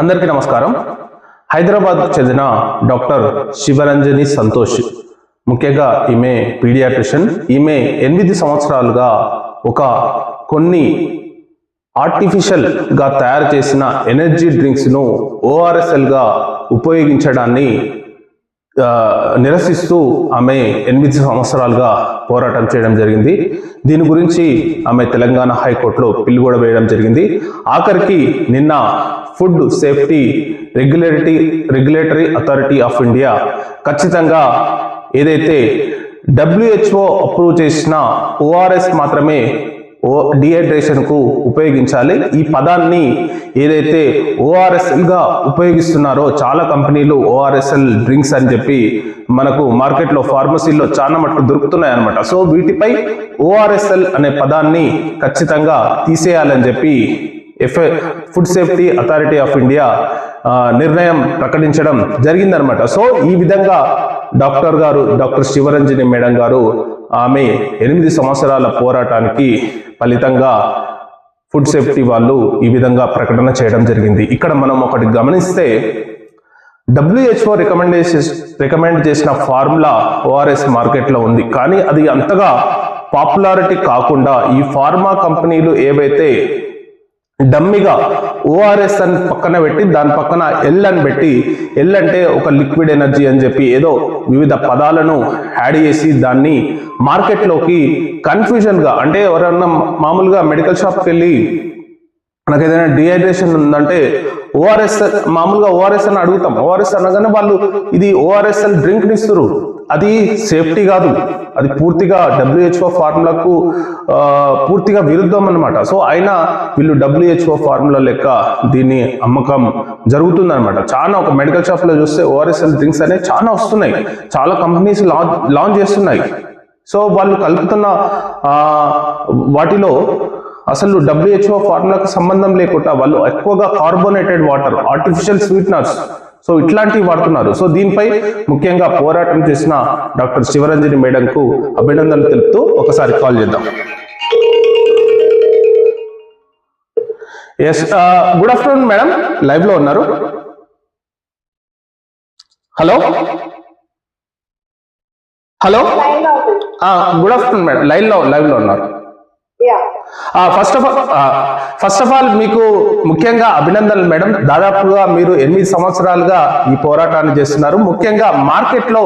అందరికీ నమస్కారం. హైదరాబాద్ చెందిన డాక్టర్ శివరంజని సంతోష్ ముఖ్యంగా ఈమె పీడియాట్రిషియన్. ఈమె ఎనిమిది సంవత్సరాలుగా ఒక కొన్ని ఆర్టిఫిషియల్గా తయారు చేసిన ఎనర్జీ డ్రింక్స్ను ఓఆర్ఎస్ఎల్గా ఉపయోగించడాన్ని నిరసిస్తూ ఆమె ఎనిమిది సంవత్సరాలుగా పోరాటం చేయడం జరిగింది. దీని గురించి ఆమె తెలంగాణ హైకోర్టులో పిల్లు కూడా వేయడం జరిగింది. ఆఖరికి నిన్న food safety regulatory regulatory authority of India ఖచ్చితంగా ఏదైతే డబ్ల్యూహెచ్ఓ అప్రూవ్ చేసిన ఓఆర్ఎస్ మాత్రమే ఓ డిహైడ్రేషన్కు ఉపయోగించాలి. ఈ పదాన్ని ఏదైతే ఓఆర్ఎస్ఎల్గా ఉపయోగిస్తున్నారో చాలా కంపెనీలు ఓఆర్ఎస్ఎల్ డ్రింక్స్ అని చెప్పి మనకు మార్కెట్లో ఫార్మసీలో చాలా మటుకు దొరుకుతున్నాయి అనమాట సో వీటిపై ఓఆర్ఎస్ఎల్ అనే పదాన్ని ఖచ్చితంగా తీసేయాలని చెప్పి F food safety authority of India నిర్ణయం ప్రకటించడం జరిగిందనమాట సో ఈ విధంగా డాక్టర్ గారు డాక్టర్ శివరంజని మేడం గారు ఆమె ఎనిమిది సంవత్సరాల పోరాటానికి ఫలితంగా ఫుడ్ సేఫ్టీ వాళ్ళు ఈ విధంగా ప్రకటన చేయడం జరిగింది. ఇక్కడ మనం ఒకటి గమనిస్తే డబ్ల్యూహెచ్ఓ రికమెండేషన్ రికమెండ్ చేసిన ఫార్ములా ఓఆర్ఎస్ మార్కెట్లో ఉంది. కానీ అది అంతగా పాపులారిటీ కాకుండా ఈ ఫార్మా కంపెనీలు ఏవైతే డమ్మిగా ఓఆర్ఎస్ అని పక్కన పెట్టి దాని పక్కన ఎల్ అని పెట్టి ఎల్ అంటే ఒక లిక్విడ్ ఎనర్జీ అని చెప్పి ఏదో వివిధ పదాలను యాడ్ చేసి దాన్ని మార్కెట్లోకి కన్ఫ్యూజన్గా అంటే ఎవరన్నా మామూలుగా మెడికల్ షాప్కి వెళ్ళి నాకు ఏదైనా డిహైడ్రేషన్ ఉందంటే ఓఆర్ఎస్ మామూలుగా ఓఆర్ఎస్ అని అడుగుతాం. ఓఆర్ఎస్ అనగానే వాళ్ళు ఇది ఓఆర్ఎస్ అని డ్రింక్ ఇస్తారు అది సేఫ్టీ కాదు. అది పూర్తిగా డబ్ల్యూహెచ్ఓ ఫార్ములాకు పూర్తిగా విరుద్ధం అనమాట సో అయినా వీళ్ళు డబ్ల్యూహెచ్ఓ ఫార్ములా లెక్క దీన్ని అమ్మకం జరుగుతుందన్నమాట. చాలా ఒక మెడికల్ షాప్లో చూస్తే ఓఆర్ఎస్ఎల్ డ్రింక్స్ అనేవి చాలా వస్తున్నాయి. చాలా కంపెనీస్ లాంచ్ లాంచ్ చేస్తున్నాయి. సో వాళ్ళు కలుపుతున్న వాటిలో అసలు డబ్ల్యూహెచ్ఓ ఫార్ములాకు సంబంధం లేకుండా వాళ్ళు ఎక్కువగా carbonated water artificial sweeteners so ఇట్లాంటివి వాడుతున్నారు. సో దీనిపై ముఖ్యంగా పోరాటం చేసిన డాక్టర్ శివరంజని మేడంకు అభినందనలు తెలుపుతూ ఒకసారి కాల్ చేద్దాం. ఎస్ గుడ్ ఆఫ్టర్నూన్ మేడం లైవ్లో ఉన్నారు. Hello hello line good afternoon madam లైవ్లో లైవ్లో ఉన్నారు. First of all first of all మీకు ముఖ్యంగా అభినందనలు మేడం. దాదాపుగా మీరు ఎనిమిది సంవత్సరాలుగా ఈ పోరాటాన్ని చేస్తున్నారు. ముఖ్యంగా మార్కెట్లో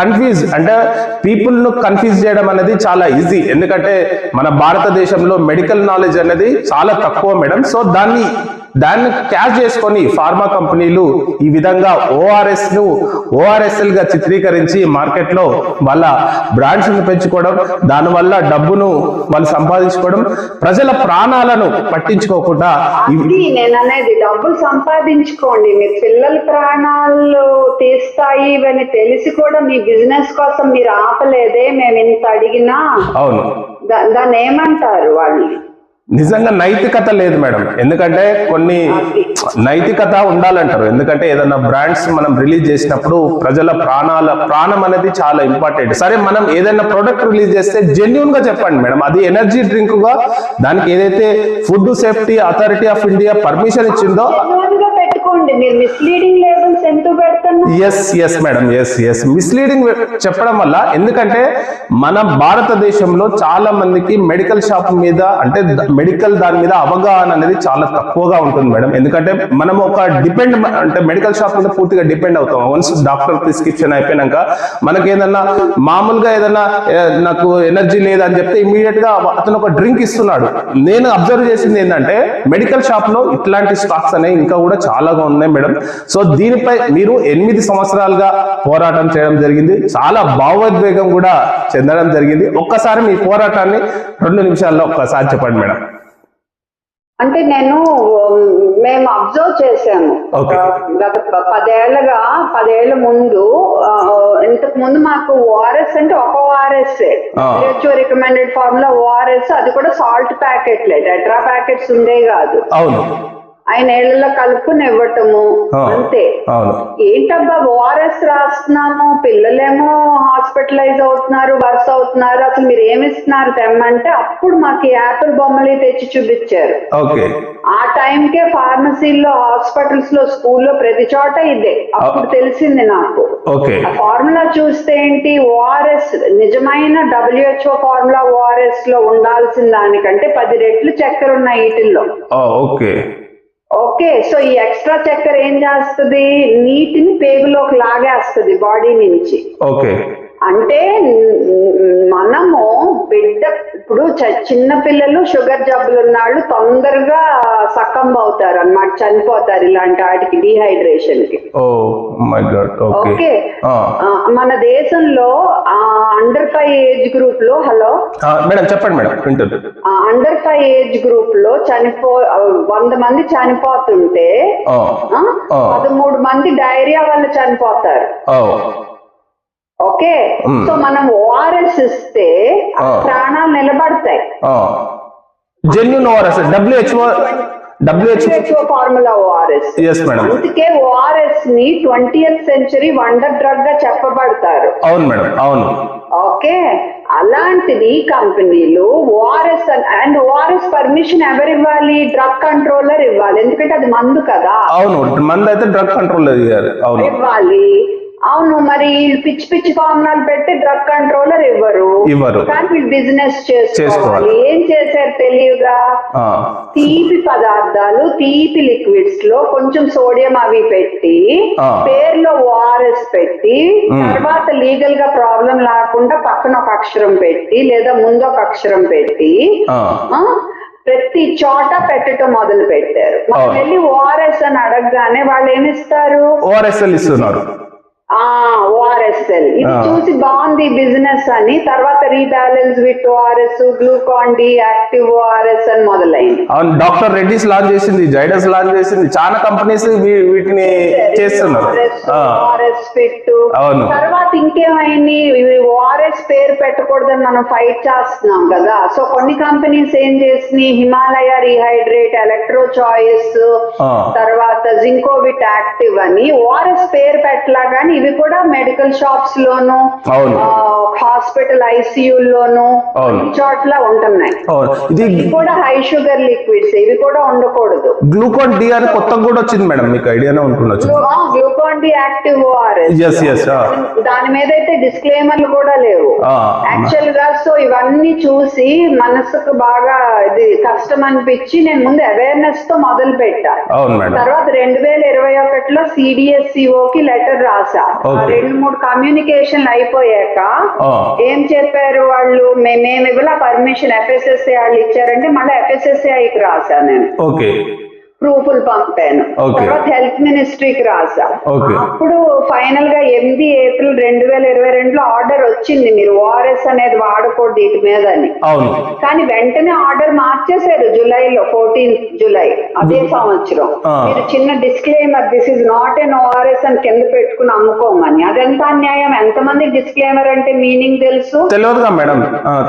కన్ఫ్యూజ్ అంటే పీపుల్ను కన్ఫ్యూజ్ చేయడం అనేది చాలా ఈజీ ఎందుకంటే మన భారతదేశంలో మెడికల్ నాలెడ్జ్ అనేది చాలా తక్కువ మేడం. సో దాన్ని దాన్ని క్యాష్ చేసుకొని ఫార్మా కంపెనీలు ఈ విధంగా ఓఆర్ఎస్ను ఓఆర్ఎస్ఎల్గా చిత్రీకరించి మార్కెట్లో వాళ్ళ బ్రాండ్స్ను పెంచుకోవడం దానివల్ల డబ్బును వాళ్ళు సంపాదించుకోవడం ప్రజల ప్రాణాలను పట్టించుకోకుండా నేను అనేది డబ్బులు సంపాదించుకోండి. మీ పిల్లల ప్రాణాలు తీస్తాయి ఇవని తెలిసి కూడా మీ బిజినెస్ కోసం మీరు ఆపలేదే మేము ఇంత అడిగినా. అవును. దాన్ని ఏమంటారు వాళ్ళు? నిజంగా నైతికత లేదు మేడం. ఎందుకంటే కొన్ని నైతికత ఉండాలంటారు. ఎందుకంటే ఏదైనా బ్రాండ్స్ మనం రిలీజ్ చేసినప్పుడు ప్రజల ప్రాణాల ప్రాణం అనేది చాలా ఇంపార్టెంట్. సరే మనం ఏదైనా ప్రోడక్ట్ రిలీజ్ చేస్తే జెన్యున్గా చెప్పండి మేడం. అది ఎనర్జీ డ్రింక్గా దానికి ఏదైతే food safety authority of India permission ఇచ్చిందో Genuine మీరు మిస్లీడింగ్ లేబుల్స్ ఎందుకు పెడుతున్నారు? Yes yes madam yes yes misleading చెప్పడం వల్ల ఎందుకంటే మన భారతదేశంలో చాలా మందికి మెడికల్ షాప్ మీద అంటే మెడికల్ దాని మీద అవగాహన అనేది చాలా తక్కువగా ఉంటుంది మేడం ఎందుకంటే మనం ఒక డిపెండ్ అంటే మెడికల్ షాప్ మీద పూర్తిగా డిపెండ్ అవుతాం. వన్స్ డాక్టర్ ప్రిస్క్రిప్షన్ అయిపోయినాక మనకి ఏదన్నా మామూలుగా ఏదన్నా నాకు ఎనర్జీ లేదని చెప్తే ఇమీడియట్గా అతను ఒక డ్రింక్ ఇస్తున్నాడు. నేను అబ్జర్వ్ చేసింది ఏంటంటే మెడికల్ షాప్లో ఇట్లాంటి స్టాక్స్ అనేవి ఇంకా కూడా చాలా చాలాగా ఉన్నాయి మేడం. సో దీనిపై మీరు ఎనిమిది సంవత్సరాలుగా పోరాటం చేయడం జరిగింది. చాలా భావోద్వేగం కూడా చెందడం జరిగింది. ఒక్కసారి మీ పోరాటాన్ని రెండు నిమిషాల్లో ఒక్కసారి చెప్పండి మేడం. అంటే నేను మేము అబ్జర్వ్ Okay. గత ప- పదేళ్ళుగా పదేళ్ళ ముందు ఇంతకు ముందు మాకు ఓఆర్ఎస్ అంటే ఒక ఓఆర్ఎస్. రికమెండెడ్ ఫార్ములా ఓఆర్ఎస్ అది కూడా సాల్ట్ ప్యాకెట్లే టెట్రా ప్యాకెట్స్ ఉండే కాదు. అవును ఐ నీళ్ళలో కలుపుకుని ఇవ్వటము. ఆ. అంతే. ఏంటబ్బా ఓఆర్ఎస్ రాస్తున్నాము. పిల్లలేమో హాస్పిటలైజ్ అవుతున్నారు వర్స్ అవుతున్నారు. అసలు మీరు ఏమి ఇస్తున్నారు తెమ్మంటే అప్పుడు మాకు యాపిల్ బొమ్మలు తెచ్చి చూపించారు. ఆ టైంకే ఫార్మసీల్లో హాస్పిటల్స్లో స్కూల్లో ప్రతి చోట ఇదే. అప్పుడు తెలిసింది నాకు. ఫార్ములా చూస్తే ఏంటి ఓఆర్ఎస్ నిజమైన డబ్ల్యూహెచ్ఓ ఫార్ములా ఓఆర్ఎస్లో ఉండాల్సిన దానికంటే పది రెట్లు చక్కెర ఉన్నాయి వీటిల్లో. ఓకే. ఓకే సో ఈ ఎక్స్ట్రా చక్కెర ఏం చేస్తుంది? నీటిని పేగులోకి లాగేస్తుంది బాడీ నుంచి. ఓకే. అంటే మనము బిడ్డ ఇప్పుడు చిన్న పిల్లలు షుగర్ జబ్బులు ఉన్నాళ్ళు తొందరగా సకంబ్ అవుతారు అన్నమాట చనిపోతారు ఇలాంటి వాటికి డిహైడ్రేషన్కి ఓకే. మన దేశంలో అండర్ ఫైవ్ ఏజ్ గ్రూప్లో హలో మేడం చెప్పండి మేడం అండర్ ఫైవ్ ఏజ్ గ్రూప్లో చనిపో వంద మంది చనిపోతుంటే. పదమూడు మంది డైరియా వల్ల చనిపోతారు. ఓకే. సో మనం ఓఆర్ఎస్ ఇస్తే. ప్రాణాలు నిలబడతాయి. Genuine ORS WHO WHO WHO formula ORS yes madam అందుకే ఓఆర్ఎస్ని ట్వంటీయత్ సెంచరీ వండర్ డ్రగ్గా చెప్పబడతారు. అవును మేడం అవును. ఓకే? అలాంటిది కంపెనీలు ఓఆర్ఎస్ అండ్ ఓఆర్ఎస్ పర్మిషన్ ఎవరు ఇవ్వాలి? డ్రగ్ కంట్రోలర్ ఇవ్వాలి. ఎందుకంటే అది మందు కదా. అవును మంది అయితే డ్రగ్ కంట్రోల్ అయ్యారు అవును. ఇవ్వాలి. అవును మరి పిచ్చి పిచ్చి ఫార్ములాలు పెట్టి డ్రగ్ కంట్రోలర్ ఇవ్వరు ఇవ్వరు. కానీ వీళ్ళు బిజినెస్ చేసుకోవాలి. ఏం చేశారు తెలియగా తీపి పదార్థాలు తీపి లిక్విడ్స్లో కొంచెం సోడియం అవి పెట్టి. పేర్లో ఓఆర్ఎస్ పెట్టి. తర్వాత లీగల్గా ప్రాబ్లం లేకుండా పక్కన ఒక అక్షరం పెట్టి లేదా ముందు ఒక అక్షరం పెట్టి ప్రతి చోట పెట్టడం మొదలు పెట్టారు. వెళ్ళి ఓఆర్ఎస్ అని అడగగానే వాళ్ళు ఏమిస్తారు ఓఆర్ఎస్ఎల్ ఇస్తున్నారు ఓఆర్ఎస్ఎల్ ఇది. చూసి బాగుంది బిజినెస్ అని. తర్వాత rebalance with ORS Glucon D active ORS అని మొదలైంది. అవును డాక్టర్ రెడ్డిస్ లాంచ్ చేసింది జైడస్ లాంచ్ చేసింది. చాలా కంపెనీస్ వీటిని చేస్తున్నారు. ఓఆర్ఎస్ ఫిట్ అవును. తర్వాత ఇంకేమైంది? ఓఆర్ఎస్ పేరు పెట్టకూడదని మనం ఫైట్ చేస్తున్నాం కదా. సో కొన్ని కంపెనీస్ ఏం చేసినాయి? Himalaya rehydrate electro choice. తర్వాత జింకోవిట్ యాక్టివ్ అని. ఓఆర్ఎస్ పేరు పెట్టలా కానీ ఇవి కూడా మెడికల్ షాప్స్ లోను. హాస్పిటల్ లోను అవును. అన్ని చోట్ల ఉంటున్నాయి. ఇది కూడా హై షుగర్ లిక్విడ్స్ ఇవి కూడా ఉండకూడదు. గ్లూకోన్ డి అని కొత్తగా కూడా వచ్చింది మేడం మీకు ఐడియానే ఉంటుండొచ్చు గ్లూకాన్ డి యాక్టివ్ ఓఆర్ఎస్. దాని మీద అయితే డిస్క్లైమర్లు కూడా లేవు. యాక్చువల్గా సో ఇవన్నీ చూసి మనసుకు బాగా ఇది కష్టం అనిపించి నేను ముందు అవేర్నెస్తో మొదలు పెట్టా తర్వాత రెండు వేల ఇరవై ఒకటిలో సిడిఎస్సిఓ కి లెటర్ రాసా. రెండు మూడు కమ్యూనికేషన్లు అయిపోయాక. ఏం చెప్పారు వాళ్ళు? మే- మేము ఇవ్వలా పర్మిషన్ ఎఫ్ఎస్ఎస్ఏ వాళ్ళు ఇచ్చారంటే మళ్ళీ ఎఫ్ఎస్ఎస్ఏకి రాసా నేను. ఓకే ప్రూఫ్లు పంపాను. తర్వాత హెల్త్ మినిస్ట్రీకి రాసా. అప్పుడు ఫైనల్గా ఎనిమిది ఏప్రిల్ రెండు వేల ఇరవై రెండులో ఆర్డర్ వచ్చింది. మీరు ఓఆర్ఎస్ అనేది వాడకూడదు వీటి మీద అని కానీ వెంటనే ఆర్డర్ మార్చేశారు జూలైలో ఫోర్టీన్త్ జూలై అదే సంవత్సరం. ఆ. మీరు చిన్న disclaimer this is not an ORS అని కింద పెట్టుకుని అమ్ముకోమని. అదెంత అన్యాయం? ఎంతమంది డిస్క్లైమర్ అంటే మీనింగ్ తెలుసు? మేడం.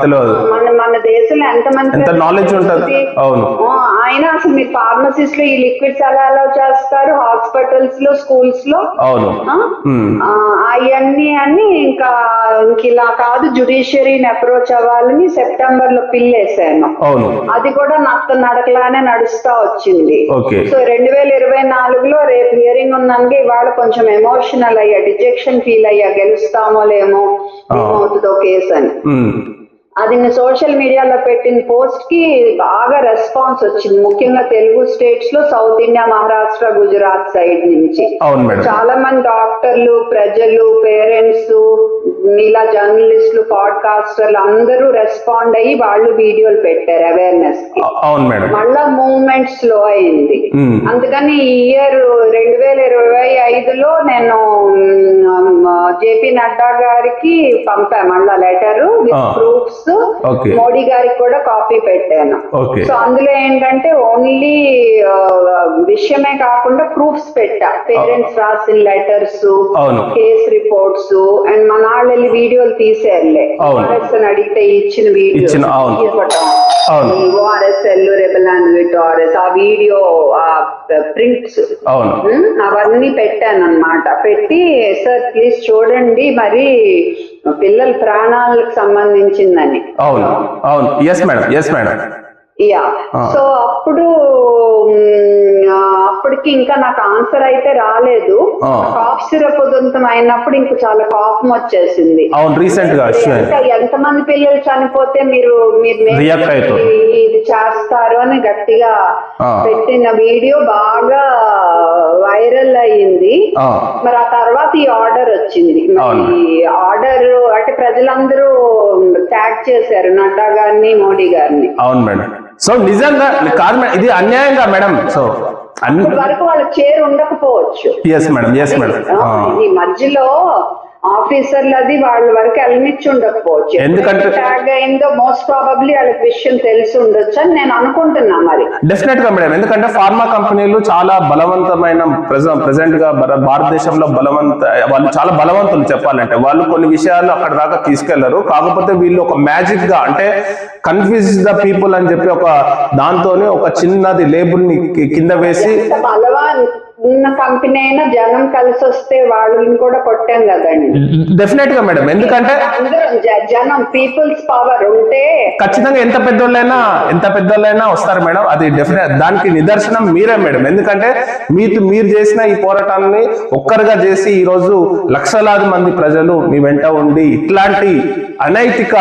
తెలియదు. మన మన దేశంలో ఎంతమంది ఎంత knowledge ఉంటది? అవును. ఆ, అయినా అసలు మీరు ఫార్మసీస్లో ఈ లిక్విడ్స్ ఎలా అలౌ చేస్తారు? హాస్పిటల్స్లో స్కూల్స్లో? అవును. అవన్నీ అన్ని ఇంకా ఇంక ఇలా కాదు జుడిషియరీని అప్రోచ్ అవ్వాలని సెప్టెంబర్లో పిల్లేసాను అవును. అది కూడా నత్త నడకలానే నడుస్తా వచ్చింది. ఓకే. సో రెండు వేల ఇరవై నాలుగులో రేపు హియరింగ్ ఉందనగా ఇవాళ కొంచెం ఎమోషనల్ అయ్యా డిజెక్షన్ ఫీల్ అయ్యా గెలుస్తామో లేమో ఆ. ఏమవుతుందో కేసు అని. అది సోషల్ మీడియాలో పెట్టిన పోస్ట్కి బాగా రెస్పాన్స్ వచ్చింది. ముఖ్యంగా తెలుగు స్టేట్స్లో south India Maharashtra Gujarat side నుంచి. చాలా మంది డాక్టర్లు ప్రజలు పేరెంట్స్ ఇలా జర్నలిస్టులు పాడ్కాస్టర్లు అందరూ రెస్పాండ్ అయ్యి వాళ్ళు వీడియోలు పెట్టారు అవేర్నెస్కి. మళ్ళా మూవ్మెంట్ స్లో అయింది. అందుకని ఈ ఇయర్ రెండు వేల ఇరవై ఐదులో నేను జేపీ నడ్డా గారికి పంపా మళ్ళా లెటర్ విత్. ప్రూఫ్స్ మోడీ గారికి కూడా కాపీ పెట్టాను. సో అందులో ఏంటంటే ఓన్లీ విషయమే కాకుండా ప్రూఫ్స్ పెట్టా. పేరెంట్స్ రాసిన లెటర్స్. కేస్ రిపోర్ట్స్ అండ్ మన వాళ్ళు వీడియోలు తీసేయాలే. అడిగితే ఇచ్చిన వీడియో. ఇవ్వటం. అవును. ఓఆర్ఎస్ ఎల్ రెబలాన్ ఓఆర్ఎస్ ఆ వీడియో ప్రింట్స్ అవును. అవన్నీ పెట్టాను అనమాట పెట్టి సార్ ప్లీజ్ చూడండి. మరి పిల్లల ప్రాణాలకు సంబంధించిందని. అవును. అవును. Yes madam yes madam yeah. So అప్పుడు అప్పటికి ఇంకా నాకు ఆన్సర్ అయితే రాలేదు. కాఫ్ సిరప్ ఉదంతం అయినప్పుడు ఇంక చాలా కోపం వచ్చేసింది అవును రీసెంట్గా ఎంత ఎంతమంది పిల్లలు చనిపోతే మీరు మీరు. ఇది చేస్తారు అని గట్టిగా. పెట్టిన వీడియో బాగా వైరల్ అయ్యింది మరి ఆ తర్వాత ఈ ఆర్డర్ వచ్చింది. మరి ఆర్డర్ అంటే ప్రజలందరూ ట్యాగ్ చేశారు నడ్డా గారిని మోడీ గారిని అవును మేడం సో నిజంగా కాదు మేడం ఇది అన్యాయంగా మేడం. సో వరకు వాళ్ళ చేరు ఉండకపోవచ్చు. ఎస్ మేడం ఎస్ మేడం ఈ మధ్యలో ఆఫీసర్లు అది వాళ్ళ వరకు వెళ్ళనిచ్చి ఉండకపోవచ్చు. ఎందుకంటే- ట్యాగ్ అయిందో మోస్ట్ ప్రాబబ్లీ వాళ్ళకి విషయం తెలిసి ఉండొచ్చు అని నేను అనుకుంటున్నా మరి. డెఫినెట్గా మేడం ఎందుకంటే ఫార్మా కంపెనీలు చాలా బలవంతమైన ప్రెసెంట్గా భార- భారతదేశంలో బలవంత వాళ్ళు చాలా బలవంతులు చెప్పాలంటే. వాళ్ళు కొన్ని విషయాలు అక్కడ దాకా తీసుకెళ్ళరు. కాకపోతే వీళ్ళు ఒక మ్యాజిక్గా అంటే కన్ఫ్యూజ్ ద పీపుల్ అని చెప్పి ఒక దాంతోనే ఒక చిన్నది లేబుల్ని కింద వేసి బలవాన్ ఉన్న కంపెనీ అయినా జనం కలిసి వస్తే వాళ్ళని కూడా కొట్టాం కదండి. డెఫినెట్గా మేడం ఎందుకంటే జనం పీపుల్స్ పవర్ ఉంటే ఖచ్చితంగా ఎంత పెద్దోళ్ళైనా ఎంత పెద్దోళ్ళైనా వస్తారు మేడం అది డెఫినెట్ దానికి నిదర్శనం మీరే మేడం ఎందుకంటే మీరు మీరు చేసిన ఈ పోరాటాన్ని ఒక్కరుగా చేసి ఈ రోజు లక్షలాది మంది ప్రజలు మీ వెంట ఉండి ఇట్లాంటి అనైతిక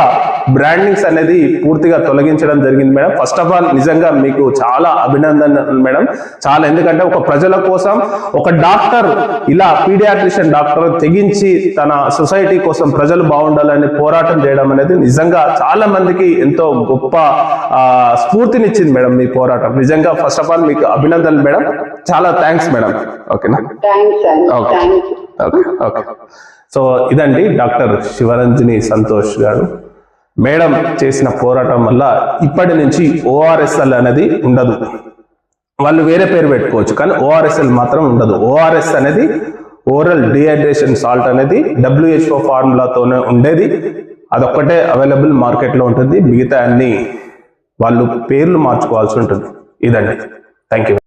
బ్రాండింగ్స్ అనేది పూర్తిగా తొలగించడం జరిగింది మేడం. ఫస్ట్ ఆఫ్ ఆల్ నిజంగా మీకు చాలా అభినందనలు మేడం. చాలా ఎందుకంటే ఒక ప్రజల కోసం ఒక డాక్టర్ ఇలా పీడియాట్రిషియన్ డాక్టర్ తెగించి తన సొసైటీ కోసం ప్రజలు బాగుండాలని పోరాటం చేయడం అనేది నిజంగా చాలా మందికి ఎంతో గొప్ప స్ఫూర్తినిచ్చింది మేడం మీ పోరాటం. నిజంగా ఫస్ట్ ఆఫ్ ఆల్ మీకు అభినందనలు మేడం. చాలా థ్యాంక్స్ మేడం. ఓకేనా ఓకే ఓకే ఓకే సో ఇదండి డాక్టర్ శివరంజని సంతోష్ గారు. మేడం చేసిన పోరాటం వల్ల ఇప్పటి నుంచి ఓఆర్ఎస్ఎల్ అనేది ఉండదు. వాళ్ళు వేరే పేరు పెట్టుకోవచ్చు కానీ ఓఆర్ఎస్ఎల్ మాత్రం ఉండదు. ఓఆర్ఎస్ అనేది ఓరల్ డిహైడ్రేషన్ సాల్ట్ అనేది డబ్ల్యూహెచ్ఓ ఫార్ములాతోనే ఉండేది. అదొక్కటే అవైలబుల్ మార్కెట్లో ఉంటుంది. మిగతా అన్ని వాళ్ళు పేర్లు మార్చుకోవాల్సి ఉంటుంది. ఇదండి. Thank you